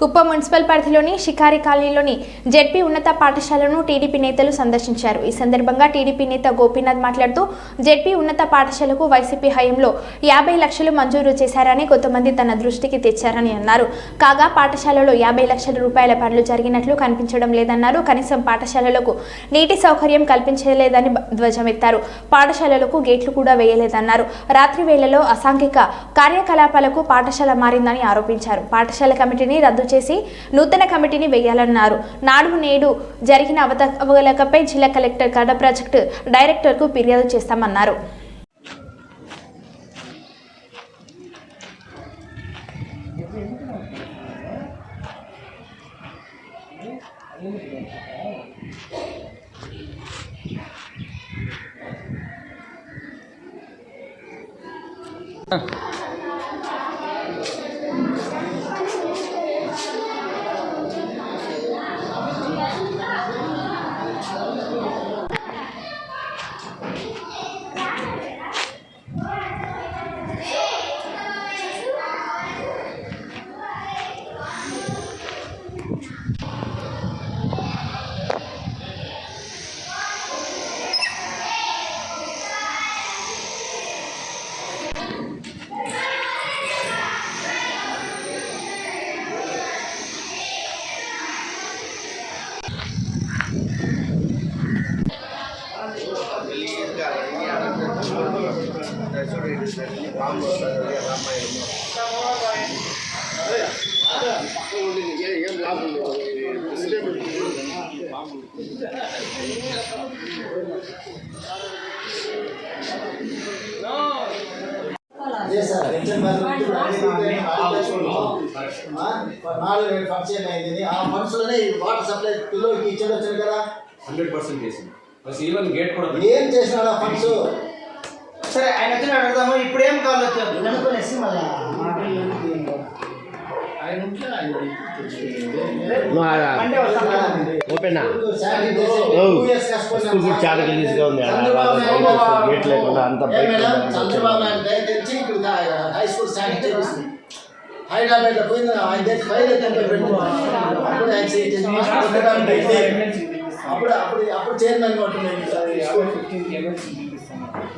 Kuppam municipal పరిధిలోని షికారి కాలనీలోని ZP ఉన్నత పాఠశాలను టీడీపీ నేతలు సందర్శించారు. ఈ సందర్భంగా టీడీపీ నేత గోపీనాథ్ మాట్లాడుతూ జెడ్పీ ఉన్నత పాఠశాలకు వైసీపీ హయంలో యాభై లక్షలు మంజూరు చేశారని కొంతమంది తన దృష్టికి తెచ్చారని అన్నారు. కాగా పాఠశాలలో యాభై లక్షల రూపాయల పనులు జరిగినట్లు కనిపించడం లేదన్నారు. కనీసం పాఠశాలలకు నీటి సౌకర్యం కల్పించలేదని ధ్వజమెత్తారు. పాఠశాలలకు గేట్లు కూడా వేయలేదన్నారు. రాత్రి వేళలో అసాంఘిక కార్యకలాపాలకు పాఠశాల మారిందని ఆరోపించారు. పాఠశాల కమిటీని రద్దు చేసి నూతన కమిటీని వేయాలన్నారు. నాడు నేడు జరిగిన అవకతవకలపై జిల్లా కలెక్టర్ కడ ప్రాజెక్టు డైరెక్టర్కు ఫిర్యాదు చేస్తామన్నారు. అదే సార్ పెన్షన్ నాలుగు వేలు ఫంక్షన్ అయింది ఆ ఫండ్స్లోనే వాటర్ సప్లై పిల్లలకి ఇచ్చేది వచ్చారు కదా. హండ్రెడ్ పర్సెంట్ చేసింది. బస్ ఈవెన్ గేట్ కూడా ఏం చేసినాడు ఆ ఫండ్స్? సరే ఆయన వచ్చిన అడుగుదాము ఇప్పుడు ఏం కావాలి వచ్చారు అనుకునేసి మళ్ళా ఓపెనా. స్కూల్ కూడా చాలా గలీజ్గా ఉంది. గేట్ లేకుండా అంతా. చంద్రబాబు తెచ్చి ఇక్కడ హై స్కూల్ శానిటైజ్ చేసింది హైదరాబాద్లో పోయింది ఆయన దగ్గర ఫైల్ అయితే పెట్టుకున్నాడు అప్పుడు ఆయన చేయించింది. కొట్టడానికి అయితే అప్పుడు అప్పుడు అప్పుడు చైర్మన్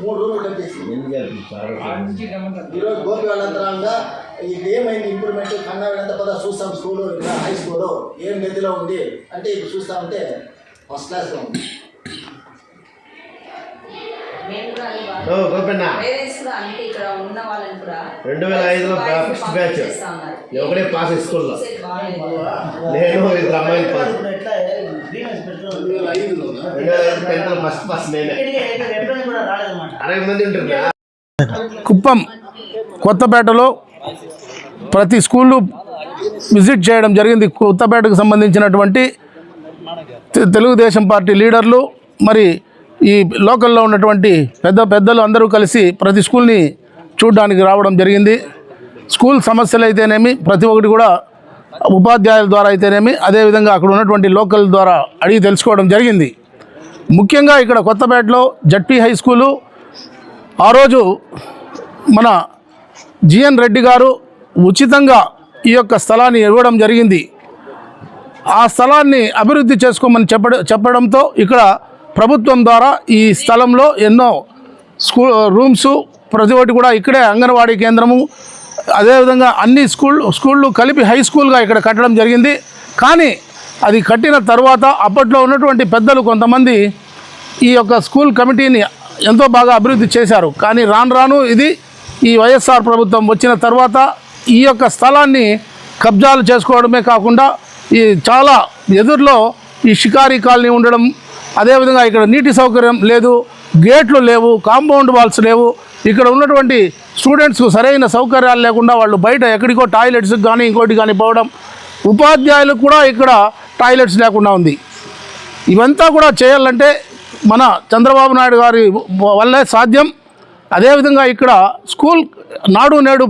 మూడు రూములు కట్టేసి ఎందుకు చేస్తున్నారు? ఈరోజు గోపి వాళ్ళంతరంగా ఇది ఏమైంది ఇంప్రూవ్మెంట్ కన్నా వెళ్ళంత పద చూస్తాం స్కూల్ ఇక్కడ హై స్కూల్ ఏం గతిలో ఉంది? అంటే ఇప్పుడు చూస్తామంటే ఫస్ట్ క్లాస్లో ఉంది. ఓ, గోపన్న రెండు వేల ఐదులో ఫస్ట్ బ్యాచ్. ఒకడే పాస్ స్కూల్లో. నేను ఇద్దరు అమ్మాయిలు పాస్ రెండు వేల ఐదు టెన్త్ ఫస్ట్ పాస్ నేనే. అరవై మంది ఉంటుందా కుప్పం కొత్తపేటలో ప్రతి స్కూళ్ళు విజిట్ చేయడం జరిగింది. కొత్తపేటకు సంబంధించినటువంటి తె- తెలుగుదేశం పార్టీ లీడర్లు మరి ఈ లోకల్లో ఉన్నటువంటి పెద్ద పెద్దలు అందరూ కలిసి ప్రతి స్కూల్ని చూడడానికి రావడం జరిగింది. స్కూల్ సమస్యలు అయితేనేమి ప్రతి ఒక్కటి కూడా ఉపాధ్యాయుల ద్వారా అయితేనేమి అదేవిధంగా అక్కడ ఉన్నటువంటి లోకల్ ద్వారా అడిగి తెలుసుకోవడం జరిగింది. ముఖ్యంగా ఇక్కడ కొత్తపేటలో జడ్పీ హై స్కూలు ఆ రోజు మన జిఎన్ రెడ్డి గారు ఉచితంగా ఈ యొక్క స్థలాన్ని ఇవ్వడం జరిగింది. ఆ స్థలాన్ని అభివృద్ధి చేసుకోమని చెప్పడ చెప్పడంతో ఇక్కడ ప్రభుత్వం ద్వారా ఈ స్థలంలో ఎన్నో స్కూ రూమ్స్ ప్రతి ఒక్కటి కూడా ఇక్కడే అంగన్వాడీ కేంద్రము అదేవిధంగా అన్ని స్కూల్ స్కూళ్ళు కలిపి హై స్కూల్గా ఇక్కడ కట్టడం జరిగింది. కానీ అది కట్టిన తర్వాత అప్పట్లో ఉన్నటువంటి పెద్దలు కొంతమంది ఈ యొక్క స్కూల్ కమిటీని ఎంతో బాగా అభివృద్ధి చేశారు. కానీ రాను రాను ఇది ఈ వైఎస్ఆర్ ప్రభుత్వం వచ్చిన తర్వాత ఈ యొక్క స్థలాన్ని కబ్జాలు చేసుకోవడమే కాకుండా ఈ చాలా ఎదురులో ఈ షికారీ కాలనీ ఉండడం అదేవిధంగా ఇక్కడ నీటి సౌకర్యం లేదు గేట్లు లేవు కాంపౌండ్ వాల్స్ లేవు. ఇక్కడ ఉన్నటువంటి స్టూడెంట్స్కు సరైన సౌకర్యాలు లేకుండా వాళ్ళు బయట ఎక్కడికో టాయిలెట్స్కి కానీ ఇంకోటి కానీ పోవడం ఉపాధ్యాయులకు కూడా ఇక్కడ టాయిలెట్స్ లేకుండా ఉంది. ఇవంతా కూడా చేయాలంటే మన చంద్రబాబు నాయుడు గారి వల్లే సాధ్యం. అదేవిధంగా ఇక్కడ స్కూల్ నాడు నేడు